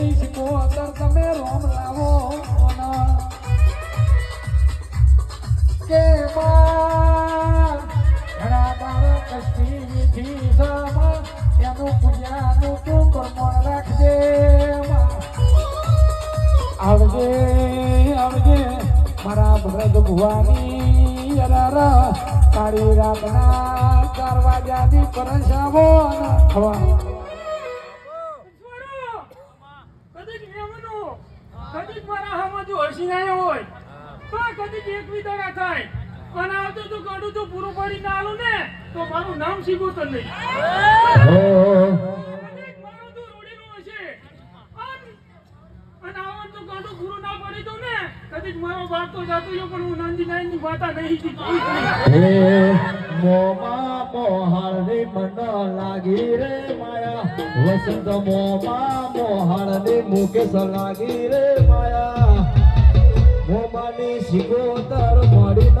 ઓગણી સિત્તોતર તમે રોમ લાવો કે ઘણા તારા કશ્મીર વિધિ સમા એનું પૂજાનું તું કર્મણ રાખજે આવજે આવજે, મારા ભરત ભુવાની તારી રાતના ચાર વાગ્યાની પરસાવો હવા મારા હામાં જો હોય. તો કદી એક વિદાડા થાય. અને આવતો તો કડું તો પૂરું પડી ના આલું ને તો મારું નામ શીખું નહીં કદીક મારું તો રૂડીનું હશે. અને આવવાનું તો ગાડું પૂરું ના પડી તો ને કદીક મારો બાપ તો જાતો પણ હું નાનજી નાઈની વાતા નહીં શીખી મોમાં મન લાગી રે માયા. વસંત મોમાં મોહાળની મુકેશ લાગી રે માયા. મોમાની શિકોતર મળી ન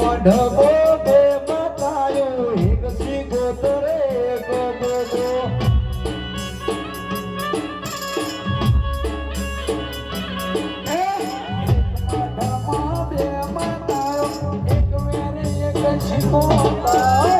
મઢબો બે માતાયો એક સિગોતરે ગોગો એક વેરે એક સિગોતર.